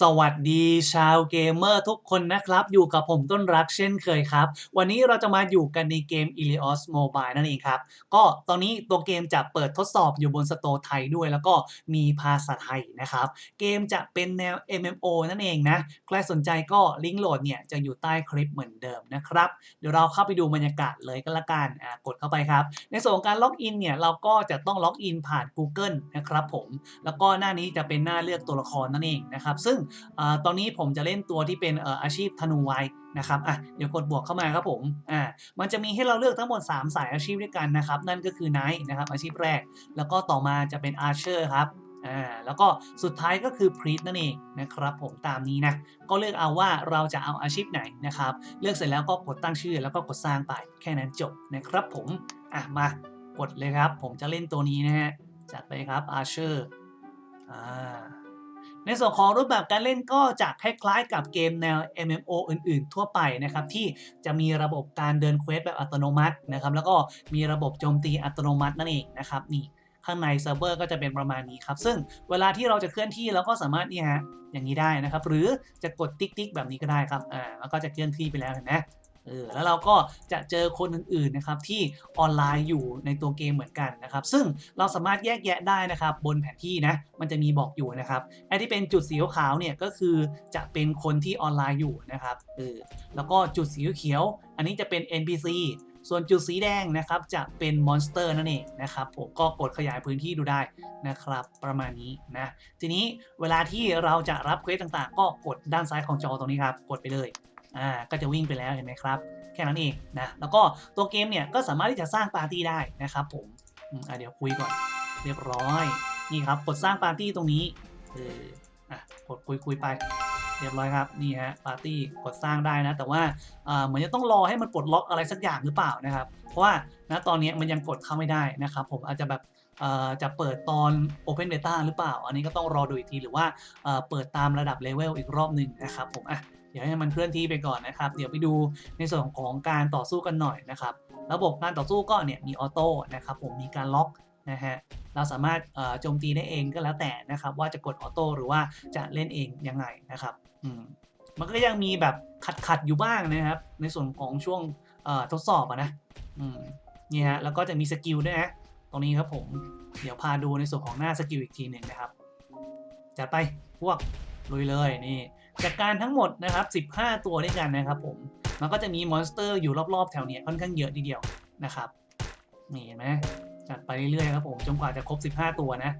สวัสดีชาวเกมเมอร์ทุกคนนะครับ อยู่กับผมต้นรักเช่นเคยครับ วันนี้เราจะมาอยู่กันในเกม Ilios Mobile นั่นเองครับ ก็ตอนนี้ตัวเกมจะเปิดทดสอบอยู่บนสโตร์ไทยด้วย แล้วก็มีภาษาไทยนะครับ เกมจะเป็นแนว MMO นั่นเองนะ ใครสนใจก็ลิงก์โหลดเนี่ยจะอยู่ใต้คลิปเหมือนเดิมนะครับ เดี๋ยวเราเข้าไปดูบรรยากาศเลยก็แล้วกันอะกดเข้าไปครับ ในส่วนของการล็อกอินเนี่ยเราก็จะต้องล็อกอินผ่าน Google นะครับผม แล้วก็หน้านี้จะเป็นหน้าเลือกตัวละครนั่นเองนะครับซึ่งอตอนนี้ผมจะเล่นตัวที่เป็นเอ่ออาชีพธนูไว้นะครับอะเดี๋ยวกดบวกเข้ามาครับผมอ่ามันจะมีให้เราเลือกทั้งหมด 3 สายอาชีพด้วยกันนะครับ นั่นก็คือไนท์นะครับอาชีพแรก แล้วก็ต่อมาจะเป็นอาร์เชอร์ครับอ่าแล้วก็สุดท้ายก็คือพรีตนั่นเองนะครับผมตามนี้นะ ก็เลือกเอาว่าเราจะเอาอาชีพไหนนะครับ เลือกเสร็จแล้วก็กดตั้งชื่อแล้วก็กดสร้างไปแค่นั้นจบนะครับผมอะมากดเลยครับ ผมจะเล่นตัวนี้นะฮะจัดไปครับอาร์เชอร์อ่า ในส่วนของรูปแบบการเล่นก็จะคล้ายๆ กับเกมแนว MMO อื่นๆ ทั่วไปนะครับที่จะมีระบบการเดินเควสแบบอัตโนมัตินะครับแล้วก็มีระบบโจมตีอัตโนมัตินั่นเองนะครับนี่ข้างในเซิร์ฟเวอร์ก็จะเป็นประมาณนี้ครับ ซึ่งเวลาที่เราจะเคลื่อนที่เราก็สามารถนี่ฮะอย่างนี้ได้นะครับ หรือจะกดติ๊กๆแบบนี้ก็ได้ครับอ่าแล้วก็จะเคลื่อนที่ไปแล้วเห็นไหม เออแล้วเราก็จะเจอคนอื่นๆนะครับที่ออนไลน์อยู่ในตัวเกมเหมือนกันนะครับ ซึ่งเราสามารถแยกแยะได้นะครับ บนแผนที่นะมันจะมีบอกอยู่นะครับไอ้ที่เป็นจุดสีขาวเนี่ยก็คือจะเป็นคนที่ออนไลน์อยู่นะครับเออแล้วก็จุดสีเขียว อันนี้จะเป็น NPC ส่วนจุดสีแดงนะครับจะเป็นมอนสเตอร์นั่นเองนะครับผมก็กดขยายพื้นที่ดูได้นะครับ ประมาณนี้นะทีนี้เวลาที่เราจะรับเควสต่างๆ ก็กดด้านซ้ายของจอตรงนี้ครับ กดไปเลย อ่าก็จะวิ่งไปแล้วเห็นไหมครับ แค่นั้นเองนะแล้วก็ตัวเกมเนี่ยก็สามารถที่จะสร้างปาร์ตี้ได้นะครับผมอืมอะเดี๋ยวคุยก่อนเรียบร้อยนี่ครับกดสร้างปาร์ตี้ตรงนี้เอออะกดคุยคุยไป เรียบร้อยครับนี่ฮะปาร์ตี้กดสร้างได้นะ แต่ว่าเหมือนจะต้องรอให้มันปลดล็อกอะไรสักอย่างหรือเปล่านะครับ เพราะว่านะตอนนี้มันยังกดเข้าไม่ได้นะครับ ผมอาจจะแบบจะเปิดตอน Open Beta หรือเปล่า อันนี้ก็ต้องรอดูอีกทีหรือว่าเปิดตามระดับเลเวลอีกรอบหนึ่งนะครับผมอะ ดี๋ยวให้มันเคลื่อนที่ไปก่อนนะครับ เดี๋ยวไปดูในส่วนของการต่อสู้กันหน่อยนะครับ ระบบการต่อสู้ก็เนี่ยมีออโต้นะครับผมมีการล็อกนะฮะเราสามารถโจมตีได้เองก็แล้วแต่นะครับ ว่าจะกดออโต้หรือว่าจะเล่นเองยังไงนะครับอืมมันก็ยังมีแบบขัดขัดอยู่บ้างนะครับ ในส่วนของช่วงทดสอบอะนะอืมนี่ฮะแล้วก็จะมีสกิลด้วยนะตรงนี้ครับผมเดี๋ยวพาดูในส่วนของหน้าสกิลอีกทีหนึ่งนะครับจัดไปพวกลุยเลยนี่ จากการทั้งหมดนะครับ 15 ตัวด้วยกันนะครับผม มันก็จะมีมอนสเตอร์อยู่รอบๆแถวนี้ค่อนข้างเยอะทีเดียวนะครับ นี่เห็นไหมจัดไปเรื่อยๆครับผม จนกว่าจะครบ 15 ตัวนะ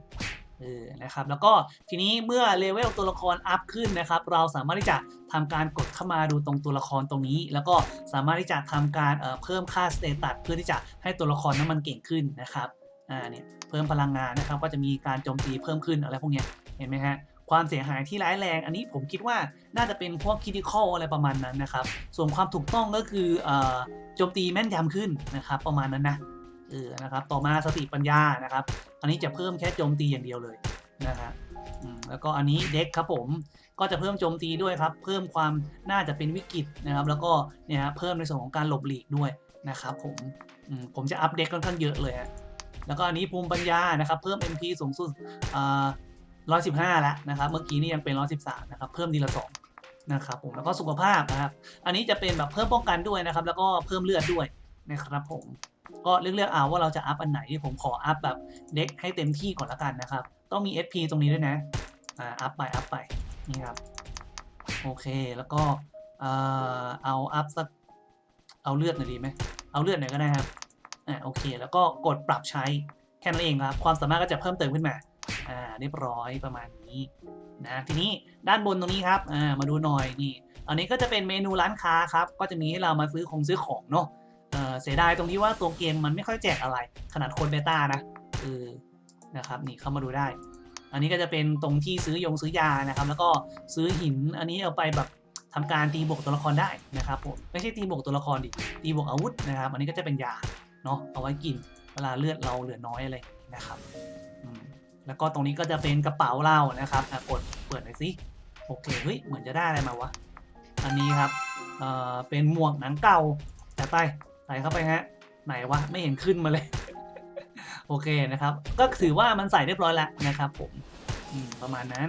เออนะครับ แล้วก็ทีนี้เมื่อเลเวลตัวละครอัพขึ้นนะครับ เราสามารถที่จะทำการกดเข้ามาดูตรงตัวละครตรงนี้ แล้วก็สามารถที่จะทำการเเพิ่มค่าสเตตัสเพื่อที่จะให้ตัวละครนั้นมันเก่งขึ้นนะครับ อ่าเนี่ยเพิ่มพลังงานนะครับ ก็จะมีการโจมตีเพิ่มขึ้นอะไรพวกเนี้ยเห็นไหมฮะ ความเสียหายที่ร้ายแรง อันนี้ผมคิดว่าน่าจะเป็นพวกคิดิคอลอะไรประมาณนั้นนะครับ ส่วนความถูกต้องก็คืออโจมตีแม่นยำขึ้นนะครับ ประมาณนั้นนะเออนะครับ ต่อมาสติปัญญานะครับ อันนี้จะเพิ่มแค่โจมตีอย่างเดียวเลยนะฮะแล้วก็อันนี้เด็กครับผมก็จะเพิ่มโจมตีด้วยครับ เพิ่มความน่าจะเป็นวิกฤตนะครับ แล้วก็เนี่ยเพิ่มในส่วนของการหลบหลีกด้วยนะครับผมอืมผมจะอัปเดตค่อนข้างเยอะเลยฮะแล้วก็อันนี้ภูมิปัญญานะครับ เพิ่ม MP สูงสุด ร้อ่า115แล้วนะครับ เมื่อกี้นี่ยังเป็น113นะครับ เพิ่มทีละสองนะครับผมแล้วก็สุขภาพนะครับ อันนี้จะเป็นแบบเพิ่มป้องกันด้วยนะครับ แล้วก็เพิ่มเลือดด้วยนะครับผมก็เลือกๆเอาว่าเราจะอัพอันไหนผมขออัพแบบเด็กให้เต็มที่ก่อนละกันนะครับ ต้องมี SP ตรงนี้ด้วยนะอ่าอัพไปอัพไปนี่ครับโอเคแล้วก็เอ่อเอาอัพสักเอาเลือดหน่อยดีไหมเอาเลือดหน่อยก็ได้ครับอ่าโอเค แล้วก็กดปรับใช้แค่นั้นเองครับ ความสามารถก็จะเพิ่มเติมขึ้นมา อ่าเรียบร้อยประมาณนี้นะทีนี้ด้านบนตรงนี้ครับอ่ามาดูหน่อยนี่ อันนี้ก็จะเป็นเมนูร้านค้าครับ ก็จะมีให้เรามาซื้อของซื้อของเนาะเออเสียดายตรงที่ว่าตัวเกมมันไม่ค่อยแจกอะไร ขนาดคนเบต้านะเออนะครับนี่เข้ามาดูได้ อันนี้ก็จะเป็นตรงที่ซื้อยงซื้อยานะครับ แล้วก็ซื้อหินอันนี้เอาไปแบบทำการตีบวกตัวละครได้นะครับผมไม่ใช่ตีบวกตัวละครดิตีบวกอาวุธนะครับ อันนี้ก็จะเป็นยาเนาะเอาไว้กินเวลาเลือดเราเหลือน้อยอะไรนะครับ แล้วก็ตรงนี้ก็จะเป็นกระเป๋าเรานะครับกดเปิดหน่อยสิโอเคเฮ้ยเหมือนจะได้อะไรมาวะอันนี้ครับเอ่อเป็นหมวกหนังเก่าจัดไปใส่เข้าไปฮะไหนวะไม่เห็นขึ้นมาเลย โอเคนะครับ ก็ถือว่ามันใส่เรียบร้อยแล้วนะครับผมอืมประมาณนั้น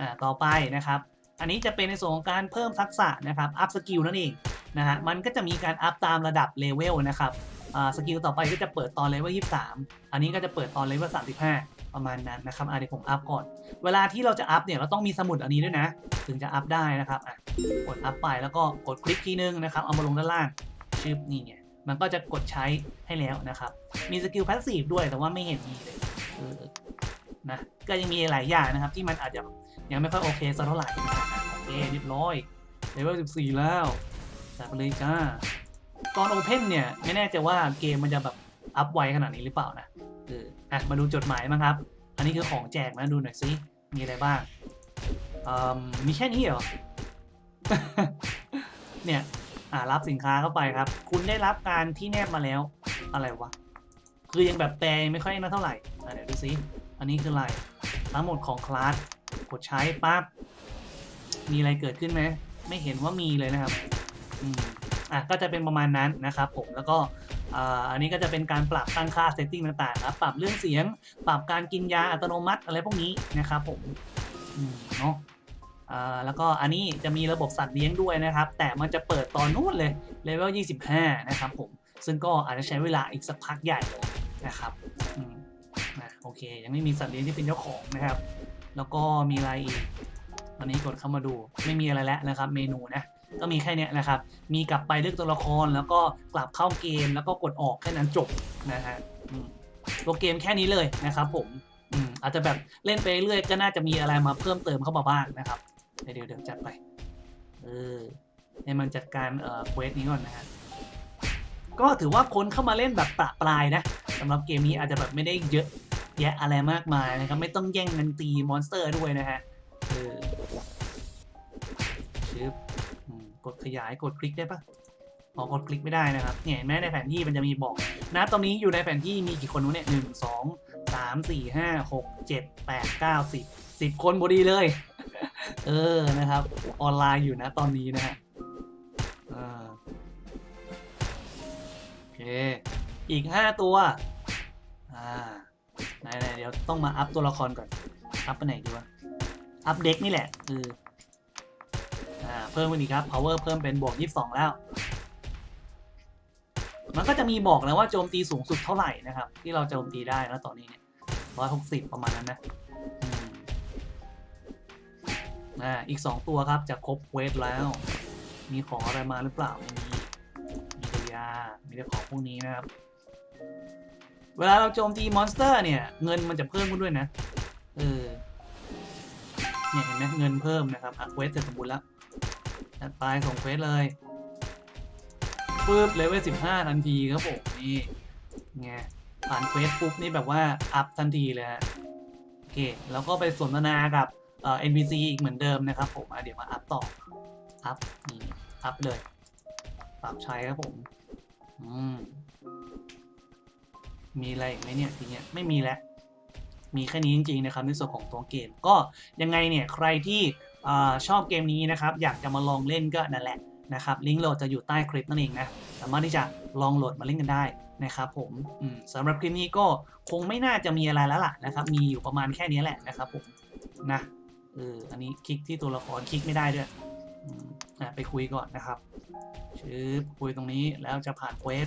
อ่าต่อไปนะครับ อันนี้จะเป็นในส่วนของการเพิ่มทักษะนะครับอัพสกิลนั่นเองนะฮะมันก็จะมีการอัพตามระดับเลเวลนะครับอ่าสกิลต่อไปก็จะเปิดตอนเลเวล 23 อันนี้ก็จะเปิดตอนเลเวล 35 ประมาณนั้นนะครับอะเดี๋ยวผมอัพก่อน เวลาที่เราจะอัพเนี่ยเราต้องมีสมุดอันนี้ด้วยนะ ถึงจะอัพได้นะครับอะกดอัพไปแล้วก็กดคลิกทีนึงนะครับ เอามาลงด้านล่างชึบนี่ไงมันก็จะกดใช้ให้แล้วนะครับ มีสกิลพาสซีฟด้วยแต่ว่าไม่เห็นมีเลยเออนะก็ยังมีหลายอย่างนะครับ ที่มันอาจจะยังไม่ค่อยโอเคสักเท่าไหร่โอเคเรียบร้อยเลเวล14 แล้วจัดไปเลยจ้าตอนโอเพนเนี่ย ไม่แน่ใจว่าเกมมันจะแบบ อัพไวขนาดนี้หรือเปล่านะเอออะมาดูจดหมายมั้งครับ อันนี้คือของแจกนะดูหน่อยสิมีอะไรบ้างอืมมีแค่นี้เหรอ เนี่ยอ่ารับสินค้าเข้าไปครับ คุณได้รับการที่แนบมาแล้ว อะไรวะ คือยังแบบแปลไม่ค่อยน่าเท่าไหร่อะเดี๋ยวดูซิ อันนี้คืออะไร ทั้งหมดของคลาส กดใช้ปั๊บ มีอะไรเกิดขึ้นไหม ไม่เห็นว่ามีเลยนะครับ อืม อะ ก็จะเป็นประมาณนั้นนะครับผม แล้วก็ อันนี้ก็จะเป็นการปรับตั้งค่าเซตติ้งต่างๆครับปรับเรื่องเสียง ปรับการกินยาอัตโนมัติอะไรพวกนี้นะครับผมเนาะอ่าแล้วก็อันนี้จะมีระบบสัตว์เลี้ยงด้วยนะครับ แต่มันจะเปิดตอนนู้นเลยเลเวล 25 นะครับผม ซึ่งก็อาจจะใช้เวลาอีกสักพักใหญ่เลยนะครับอืมอะโอเค ยังไม่มีสัตว์เลี้ยงที่เป็นเจ้าของนะครับ แล้วก็มีอะไรอีกวันนี้กดเข้ามาดู ไม่มีอะไรแล้วนะครับ เมนูนะ ก็มีแค่นี้นะครับ มีกลับไปเลือกตัวละครแล้วก็กลับเข้าเกมแล้วก็กดออกแค่นั้นจบนะฮะตัวเกมแค่นี้เลยนะครับ ผมอืมอาจจะแบบเล่นไปเรื่อยก็น่าจะมีอะไรมาเพิ่มเติมเข้ามาบ้างนะครับเดี๋ยวเดี๋ยวเดี๋ยวจัดไป เออให้มันจัดการเอ่อเควสนี้ก่อนนะฮะก็ถือว่าคนเข้ามาเล่นแบบประปรายนะสำหรับเกมนี้อาจจะแบบไม่ได้เยอะแยะอะไรมากมายนะครับ ไม่ต้องแย่งกันตีมอนสเตอร์ด้วยนะฮะเออชึบ กดขยายกดคลิกได้ปะอ๋อกดคลิกไม่ได้นะครับเนี่ยเห็นไหมในแผนที่มันจะมีบอกนะตอนนี้อยู่ในแผนที่มีกี่คนวะเนี่ยหนึ่งสองสามสี่ห้าหกเจ็ดแปดเก้าสิบสิบคนพอดีเลย เออนะครับ ออนไลน์อยู่นะตอนนี้นะฮะอ่าโอเค อีกห้าตัว อ่าไหนๆเดี๋ยวต้องมาอัพตัวละครก่อน อัพไปไหนดีวะ อัพเด็กนี่แหละ คืออ เพิ่มไปอีกครับ power เพิ่มเป็นบวก 22 แล้ว มันก็จะมีบอกนะว่าโจมตีสูงสุดเท่าไหร่นะครับ ที่เราโจมตีได้นะตอนนี้เนี่ย160 ประมาณนั้นนะอ่าอีก 2 ตัวครับจะครบเวทแล้ว มีของอะไรมาหรือเปล่าไม่มีมีแต่ยามีแต่ของพวกนี้นะครับ เวลาเราโจมตีมอนสเตอร์เนี่ย เงินมันจะเพิ่มขึ้นด้วยนะ เออเนี่ยเห็นไหมเงินเพิ่มนะครับอะเวสเสร็จสมบูรณ์แล้ว จัดไปส่งเควสเลยปึ๊บเลเวลสิบห้าทันทีครับผมนี่ไงผ่านเควสปุ๊บนี่แบบว่าอัพทันทีเลยฮะโอเคแล้วก็ไปสนทนากับเอ่อ NPC อีกเหมือนเดิมนะครับผมเดี๋ยวมาอัพต่ออัพนี่อัพเลยปรับใช้ครับผมอืมมีอะไรอีกไหมเนี่ยทีเนี้ยไม่มีแล้วมีแค่นี้จริงๆนะครับในส่วนของตัวเกมก็ยังไงเนี่ยใครที่ อชอบเกมนี้นะครับอยากจะมาลองเล่นก็นั่นแหละนะครับลิงก์โหลดจะอยู่ใต้คลิปนั่นเองนะสามารถที่จะลองโหลดมาเล่นกันได้นะครับผมมสำหรับคลิปนี้ก็คงไม่น่าจะมีอะไรแล้วล่ะนะครับมีอยู่ประมาณแค่นี้แหละนะครับผมนะเอออันนี้คลิกที่ตัวละครคลิกไม่ได้ด้วยอืมอะไปคุยก่อนนะครับชืบคุยตรงนี้แล้วจะผ่านเควส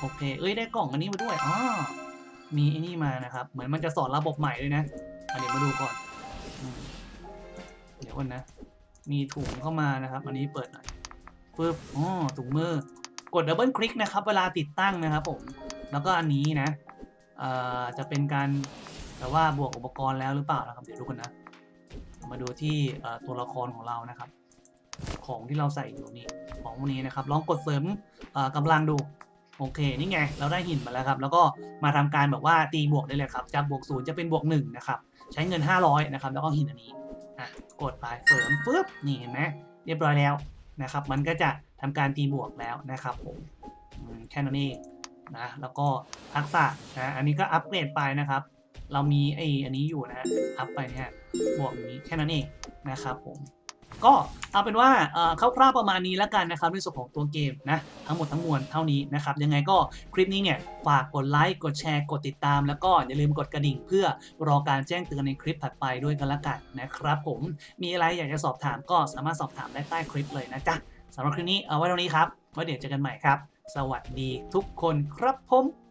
โอเค เอ้ยได้กล่องอันนี้มาด้วยอ๋อมีไอ้นี่มานะครับ เหมือนมันจะสอนระบบใหม่ด้วยนะอะเดี๋ยวมาดูก่อนอ ดี๋ยวก่อนนะ มีถุงเข้ามานะครับ อันนี้เปิดหน่อยปึ๊บอ๋อถุงมือกดดับเบิลคลิกนะครับ เวลาติดตั้งนะครับผม แล้วก็อันนี้นะเอ่อจะเป็นการแต่ว่าบวกอุปกรณ์แล้วหรือเปล่านะครับ เดี๋ยวดูกันนะ มาดูที่ตัวละครของเรานะครับ ของที่เราใส่อยู่นี่ของพวกนี้นะครับ ลองกดเสริมเอ่อกำลังดู โอเค นี่ไง เราได้หินมาแล้วครับ แล้วก็มาทำการแบบว่าตีบวกได้เลยครับ จากบวกศูนย์จะเป็นบวกหนึ่งนะครับ ใช้เงิน 500นะครับ แล้วก็หินอันนี้ะกดไปเสริมปุ๊บนี่เห็นไหมเรียบร้อยแล้วนะครับ มันก็จะทำการตีบวกแล้วนะครับผมแค่นั้นเองนะแล้วก็ทักษะนะอันนี้ก็อัปเกรดไปนะครับ เรามีไออันนี้อยู่นะอัพไปเนี่ยบวกนี้แค่นั้นเองนะครับผม ก็เอาเป็นว่าเอ่อคร่าวๆประมาณนี้แล้วกันนะครับในส่วนของตัวเกมนะทั้งหมดทั้งมวลเท่านี้นะครับยังไงก็คลิปนี้เนี่ยฝากกดไลค์กดแชร์กดติดตาม แล้วก็อย่าลืมกดกระดิ่ง เพื่อรอการแจ้งเตือนในคลิปถัดไปด้วยกันละกันนะครับผมมีอะไรอยากจะสอบถามก็สามารถสอบถามได้ใต้คลิปเลยนะจ๊ะสำหรับคลิปนี้เอาไว้ตรงนี้ครับไว้เดี๋ยวเจอกันใหม่ครับ สวัสดีทุกคนครับผม